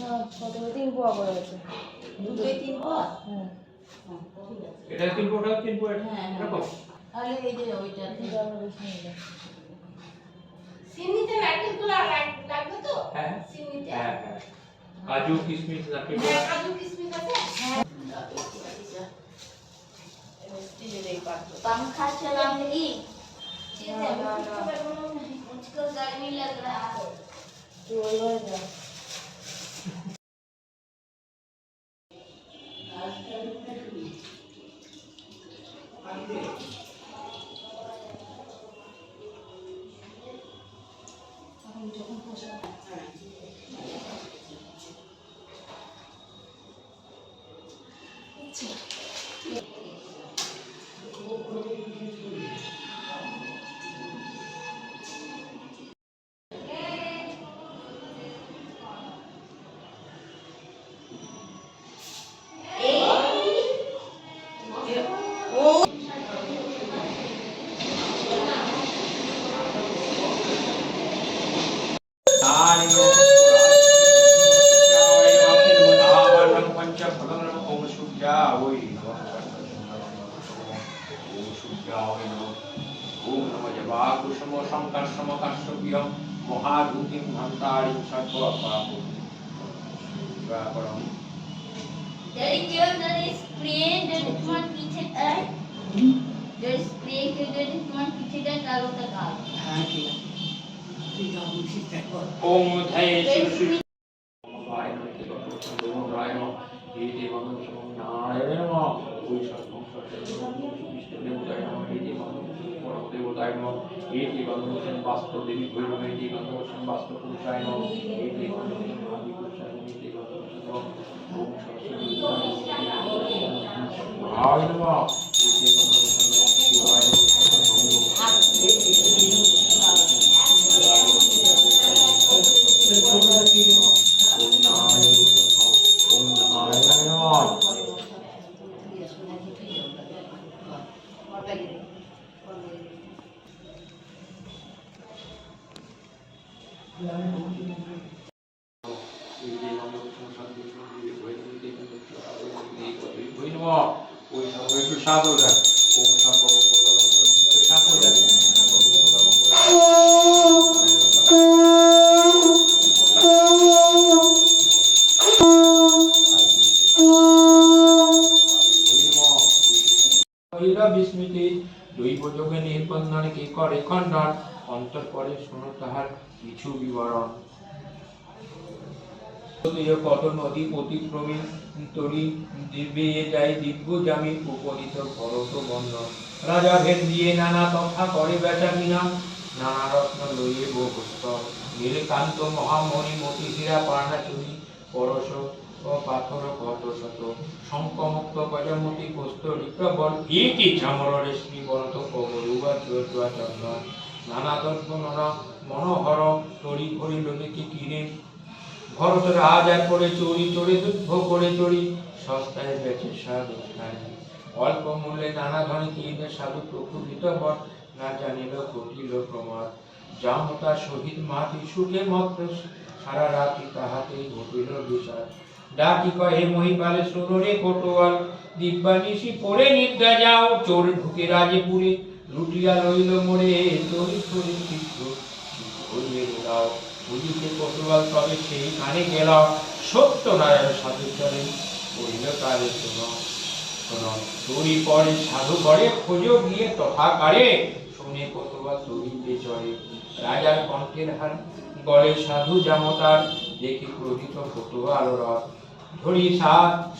না কত তিন পোয়া করে গেছে দুটোই তিন পাওয়া হ্যাঁ এটা তিন ফুট আর তিন ফুট হ্যাঁ, হ্যাঁ। এরকম তাহলে এই যে ওইটা এটা আমরা বেশি নিলাম সিমিতে নারকেলগুলো লাগ- লাগবে তো হ্যাঁ সিমিতে হ্যাঁ হ্যাঁ কাজু কিশমিশ নাকি হ্যাঁ কাজু কিশমিশ আছে স্টিলের এই পাত্র पंखा चलाऊंगी ना, ना, ना। मुझको गर्मी लग रहा है তুই ওইভাবে যা মহাদূতিং ভন্তারিং সর্বপাপু Dari kyo dari spray dari cuma पीछे है dari spray के dari cuma पीछे का कालो का काल হ্যাঁ ঠিক আছে তুই যাও ঠিকঠাক কর ওম ধয়ে শিশু রায় নমঃ হে দেবং বাস্তব দেবী ভৈরব হে দেবং বাস্তব পুরুষায় নমঃ হে দেবং আদি পুরুষায় নমঃ হে দেবং ওম সরস্বতী মহায় নমঃ হে বিস্মৃতি দৈব যোগে নির্বন্ধন কি করে খণ্ডন? অন্তর পরে শোনো তাহার কিছু বিবরণ। কত নদী অতিক্রমী তরি দিব্যে জামি উপনীত ভরত বন্ধন রাজা ভেদ দিয়ে নানা তথা করে বেচা কিনা, নানা রত্ন লইয়ে বহুস্ত নীলকান্ত মহামণি মতি হীরা পরশ ও পাথর কত শত। শঙ্কমুক্ত প্রজামতি কস্তরিকা বল ইতি ঝামরে শ্রীবন্ত কমরুবা চুয়া চন্দন নানা দর্প নরা মনোহর তরি ভরি লোকে কিনে। ভরত রাজা করে চুরি চড়ে যুদ্ধ করে চড়ি। সস্তায় বেচে সাধু অল্প মূল্যে নানা ধনে কিনে সাধু প্রকৃত বট না জানিল ঘটিল প্রমাদ। জামতা সহিত মাতি সুখে মত্ত। সারা রাতি তাহাতেই ঘটিল বিষাদ। ডাকি কহে, মহিপালে, শোনো রে কোটোয়াল। দিব্যানিশি পরে নিদ্রা যাও। চোর ঢুকে রাজেপুরে। লুটিয়া লইল মোরে, তরি তরি চিত্র। হইয়ে দাও বুঝিতে কোটোয়াল তবে সেই কানে গেলাও সত্যনারায়ণ সাধু চলে কহিল তারে শোনো শোনো, তরি পরে সাধু করে খোঁজো গিয়ে তথাকারে। শুনে কোটোয়াল তরিতে চড়ে রাজার কণ্ঠের হার। গলে সাধু জামতার দেখি ক্রোধিত কোটোয়াল রথ। ধরি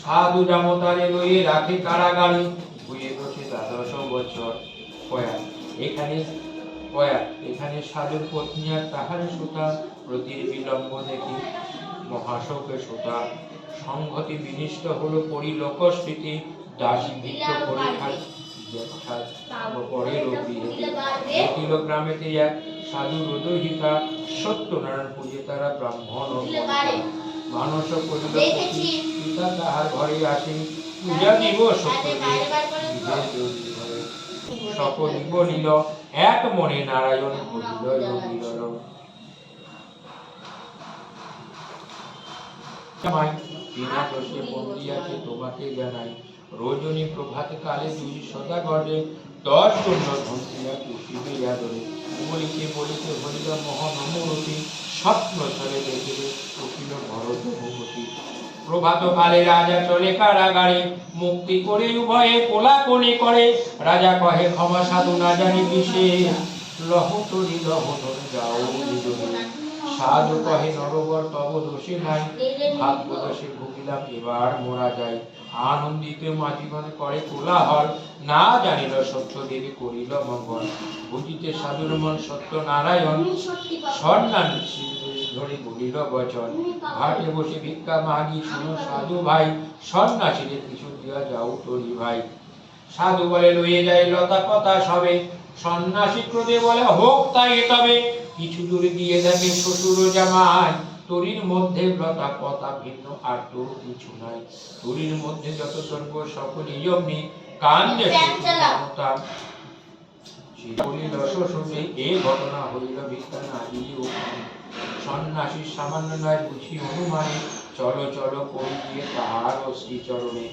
সাধ জামতারে লইয়ে রাখে কারাগারে। হয়ে বসে দ্বাদশ বছর। পয়া এখানে পয়া এখানে সাধুর পত্নী আর তাহার সুতা প্রতির বিলম্ব দেখি। মহাশোকে সুতা। সংহতি বিনিষ্ট হলো পরিলোক স্মৃতি। দাসী ভিত্ত পরীক্ষা পরে গ্রামেতে এক সাধু তারা ব্রাহ্মণ তাহার ঘরে আসে পূজা দিব বাইরে বার করে বিধের জ্যোতি ধরে। সকল বলিল এক মনে নারায়ণ জানাই, রজনী প্রভাত কালে দুই সদা গড়ে দশ জন্য ধন্তিয়া পুষিবে আদরে বলিতে বলিতে হরিল মোহন মূরতি স্বপ্ন ছলে দেখিবে উঠিল ভরত ভূপতি প্রভাত কালে রাজা চলে কারাগারে মুক্তি করে উভয়ে কোলাকুলি করে। রাজা কহে ক্ষমা সাধু না জানি লহন যাও সাধু কহে নরবর তব দোষে নাই। ভাগ্য দোষে ভুগিলাম এবার মোরা যায়। আনন্দিত মাঝিগণ করে কোলাহল। না জানিল সত্য দেবী করিল মঙ্গল। বুঝিতে সাধুর মন সত্য নারায়ণ। সন্ন্যান ধরে বলিল বচন ঘাটে বসে ভিক্ষা মাগি শুনো সাধু ভাই সন্ন্যাসীদের কিছু দিয়া যাও তরি ভাই। সাধু বলে লইয়ে যায় লতা পাতা সবে সন্ন্যাসী ক্রোধে বলে হোক তাই তবে কিছু দূরে দিয়ে দেখে শ্বশুর জামাই তরির মধ্যে লতা পাতা ভিন্ন আর তো কিছু নাই। তরির মধ্যে যত সর্ব সকল কান্দে ক্ষমতা বলিল শ্বশুরে এ ঘটনা হইল ভিক্ষা না দিও সন্ন্যাসীর সামান্য নয়, বুঝি অনুমানে চলো চলো করি দিয়ে তাহার শ্রী চরণে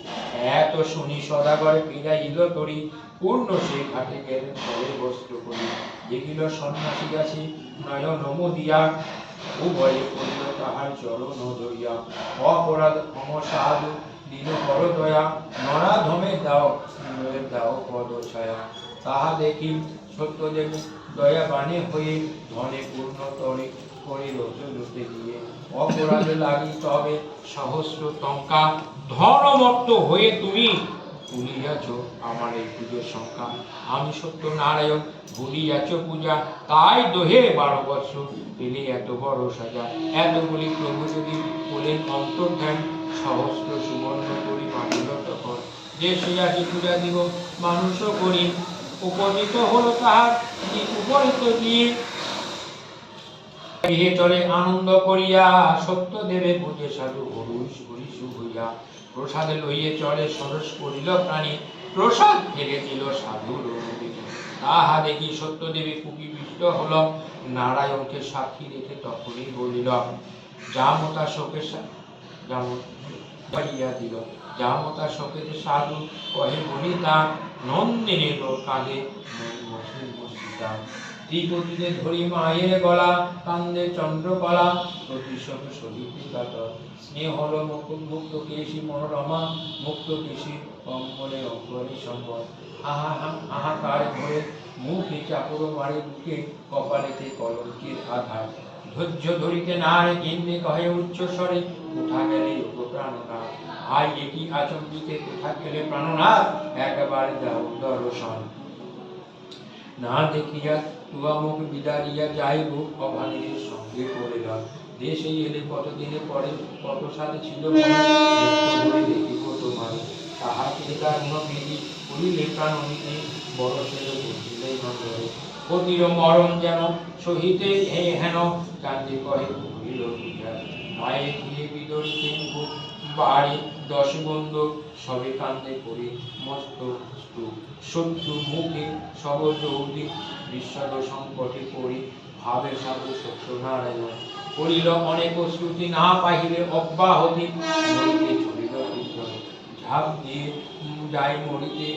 এত শুনি সদাগর ফিরাইল তরি, পূর্ণ সে ঘাটে গেলেন পরে বস্ত্র করি। দেখিল সন্ন্যাসী গাছে নয়ন দিয়া উভয়ে করিল তাহার চরণ ধরিয়া। অপরাধ ক্ষম সাধু দিল বড় দয়া নরাধমে দাও দাও পদ ছায়া। তাহা দেখি সত্যদেব দয়া বাণী হয়ে ধনে পূর্ণ তরে করে রচলুতে দিয়ে অপরাধ লাগি তবে সহস্র টঙ্কা ধনমত্ত হয়ে তুমি ভুলিয়াছ আমার এই পুজোর সংখ্যা। আমি সত্য নারায়ণ ভুলিয়াছ পূজা, তাই দোহে বারো বৎসর পেলে এত বড় সাজা। এত বলি প্রভু যদি বলেন অন্তর্ধ্যান সহস্র সুবর্ণ করি মানিল তখন। দেশে আসি পূজা দিব, মানুষও করি। উপনীত হলো তাহার উপনীত দিয়ে চলে আনন্দ করিয়া সত্য দেবে বুঝে সাধু হরুষ হরিষ হইয়া প্রসাদে লইয়ে চলে সরস করিল প্রাণী। প্রসাদ ফেলে দিল সাধুর তাহা দেখি সত্য দেবী কুপিবিষ্ট হল নারায়ণকে সাক্ষী রেখে তখনই বলিল জামতা শোকে জামিয়া দিল জামতা শোকেতে সাধু কহে বনিতা নন্দিনীর কাঁধে মসৃণ মসৃণা ত্রিপতিতে ধরি মায়ের গলা, কান্দে চন্দ্রকলা। প্রতিশত সহিতে স্নেহ হল মুক্ত কেশি মনোরমা, মুক্ত কেশি অঙ্গনে অঙ্গনে সম্বর আহা হাহাকার ধরে মুখে চাপড় মারে বুকে, কপালেতে কলঙ্কের আধার। ধৈর্য ধরিতে না রে কেন্দ্রে কহে উচ্চ স্বরে উঠা গেলে প্রাণনাথ আই এটি আচম্বিতে, কোথা গেলে প্রাণনাথ একবারে দাও দর্শন। না দেখিয়া তুয়া মুখ বিদারিয়া যাইব অভানের সঙ্গে করিল দেশে এলে কতদিনে পরে কত সাথে ছিল দেখিব তোমার। তাহাকে তার বিধি করিলে প্রাণনীতি বড় সেল বুঝিলে নজরে। পতির মরণ যেন সহিতে হে হেন কান্দে কহে কহিল মায়ে দিয়ে বিদরিতে বাড়ি দশ বন্ধু সবে কান্দে করি মস্ত শত্রু মুখে সব যৌদি বিস্বাদ সংকটে পড়ি, ভাবে সাধু সত্যনারায়ণ করিল অনেক শ্রুতি না পাহিলে অব্যাহতি ঝাঁপ দিয়ে যাই মরিতে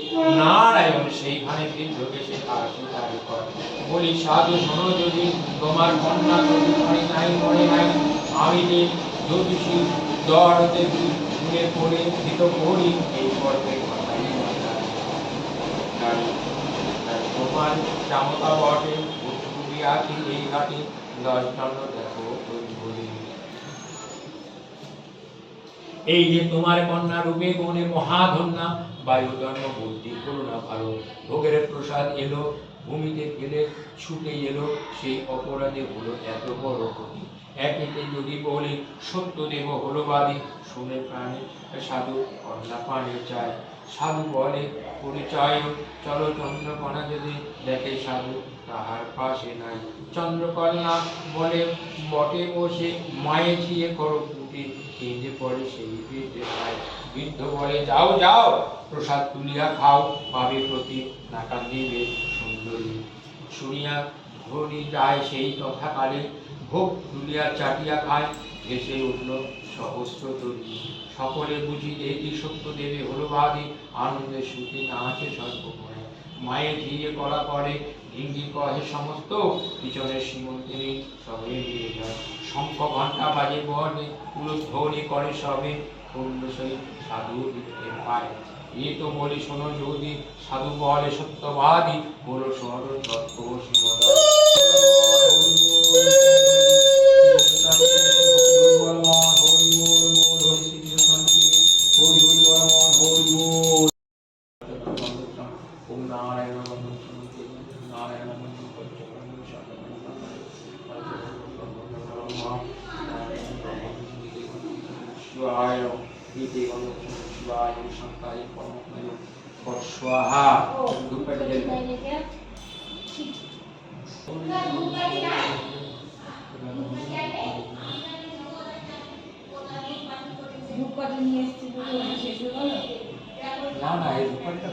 নারায়ণ, সেইখানে বৃদ্ধ বেশে আসি বলি, সাধু শোনো যদি, তোমার কন্যা নাই নাই? আমি যে জ্যোতিষী দরতে শুনে পড়ে ভীত করি এই পর্বে কথাই তোমার জামতা বটে উঠবুড়ি আছি এই ঘাটে দশ দণ্ড দেখো এই যে তোমার কন্যা রূপে মহাধন্যা বুদ্ধি করুণা ভালো। ভোগের প্রসাদ এলো ভূমিতে ফেলে ছুটে এলো সেই অপরাধে হলো এত বড় ক্ষতি। একেতে যদি বলি সত্য দেব হলো বাদী শুনে প্রাণে সাধু কন্যা পানে চায় সাধু বলে, পরিচয়, চলো চন্দ্রকণা যদি দেখে সাধু তাহার পাশে নাই। চন্দ্রকন্যা বলে, বটে বসে মায়ে ছিয়ে করো পুঁটি, কেঁদে পড়ে সেই পেটে খায় বৃদ্ধ বলে, যাও যাও, প্রসাদ তুলিয়া খাও, পাবে প্রতি নাকা দিবে। শুনিয়া ধরি যায় সেই ভোগ তুলিয়া চাটিয়া খায় উঠল সহস্র সকলে বুঝি সত্য সুখী ধীরে করা করে ঢিঙ্গি কহে, সমস্ত পিছনের সীমন্তিনী সবে মিলে যায় শঙ্খ ঘণ্টা বাজে বনে উলধ্বনি করে সবে পূর্ণ সাধু পায়। এ তো বলি শোনো যদি সাধু বলে সত্যবাদী বলো সর তত্ত্ব শিবদা ওম নারায়ণ নারায়ণ শিবায় শান্তায় পরমাত্মায় স্বাহা। ধূপকাঠি জ্বালিয়ে ধূপকাঠি নিয়ে এসেছি না না এই ধূপকাঠিটা